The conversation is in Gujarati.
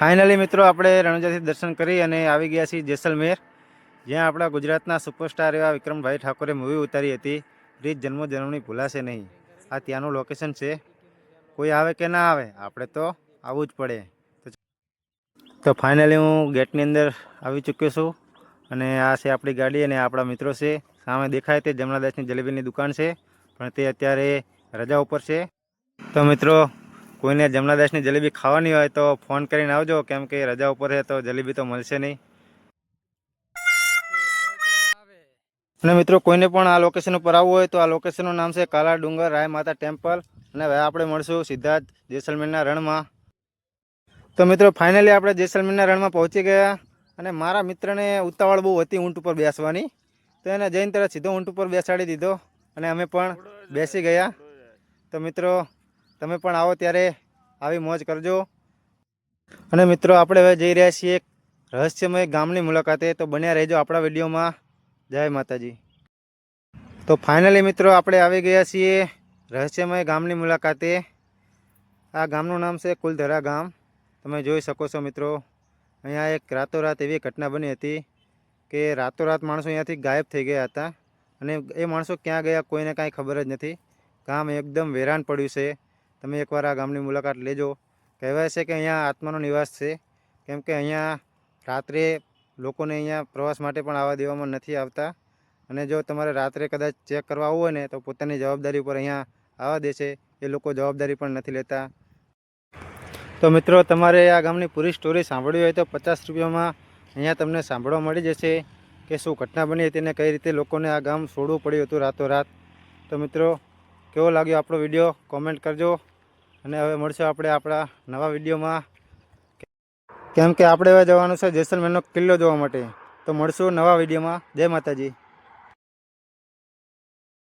ફાઇનલી મિત્રો, આપણે રણુજાથી દર્શન કરી અને આવી ગયા છીએ જેસલમેર, જ્યાં આપણા ગુજરાતના સુપરસ્ટાર એવા વિક્રમભાઈ ઠાકોરે મૂવી ઉતારી હતી રીત જન્મો જન્મની ભૂલાશે નહીં. આ ત્યાંનું લોકેશન છે. કોઈ આવે કે ના આવે, આપણે તો આવવું જ પડે. તો- ફાઇનલી હું ગેટની અંદર આવી ચૂક્યો છું અને આ છે આપણી ગાડી અને આપણા મિત્રો છે. સામે દેખાય તે જમણાદાસની જલેબીની દુકાન છે, પણ તે અત્યારે રજા ઉપર છે. તો મિત્રો કોઈને જમનાદાસની જલેબી ખાવાની હોય તો ફોન કરીને આવજો. કેમ કે રજા ઉપર છે તો જલેબી તો મળશે નહીં. અને મિત્રો, કોઈને પણ આ લોકેશન ઉપર આવવું હોય તો આ લોકેશનનું નામ છે કાલા ડુંગર રાય માતા ટેમ્પલ. અને હવે આપણે મળશું સીધા જેસલમેરના રણમાં. તો મિત્રો ફાઇનલી આપણે જેસલમેરના રણમાં પહોંચી ગયા. અને મારા મિત્રને ઉતાવળ બહુ હતી ઊંટ ઉપર બેસવાની. તો એને જઈને તરત સીધો ઊંટ ઉપર બેસાડી દીધો. અને અમે પણ બેસી ગયા. તો મિત્રો તમે પણ આવો ત્યારે આવી મોજ કરજો. અને મિત્રો, આપણે હવે જઈ રહ્યા છીએ એક રહસ્યમય ગામની મુલાકાતે. તો બન્યા રહેજો આપણા વિડીયોમાં. જય માતાજી. તો ફાઇનલી મિત્રો, આપણે આવી ગયા છીએ રહસ્યમય ગામની મુલાકાતે. આ ગામનું નામ છે કુલધરા ગામ. તમે જોઈ શકો છો મિત્રો, અહીંયા એક રાતોરાત એવી ઘટના બની હતી કે રાતોરાત માણસો અહીંયાથી ગાયબ થઈ ગયા હતા. અને એ માણસો ક્યાં ગયા કોઈને કાંઈ ખબર જ નથી. ગામ એકદમ વેરાન પડ્યું છે. તમે એકવાર આ ગામની મુલાકાત લેજો. કહેવાય છે કે અહીંયા આત્માનો નિવાસ છે. કેમ કે અહીંયા રાત્રે લોકોને અહીંયા પ્રવાસ માટે પણ આવવા દેવામાં નથી આવતા. અને જો તમારે રાત્રે કદાચ ચેક કરવા આવવું હોય ને, તો પોતાની જવાબદારી ઉપર અહીંયા આવવા દે છે. એ લોકો જવાબદારી પણ નથી લેતા. તો મિત્રો, તમારે આ ગામની પૂરી સ્ટોરી સાંભળવી હોય તો પચાસ રૂપિયામાં અહીંયા તમને સાંભળવા મળી જશે કે શું ઘટના બની હતી ને કઈ રીતે લોકોને આ ગામ છોડવું પડ્યું હતું રાતોરાત. તો મિત્રો, કેવો લાગ્યો આપણો વીડિયો? કોમેન્ટ કરજો. અને હવે મળશું આપણે આપણા નવા વિડીયોમાં. કેમ કે આપણે હવે જવાનું છે જેસલમેરનો કિલ્લો જોવા માટે. તો મળશું નવા વિડીયોમાં. જય માતાજી.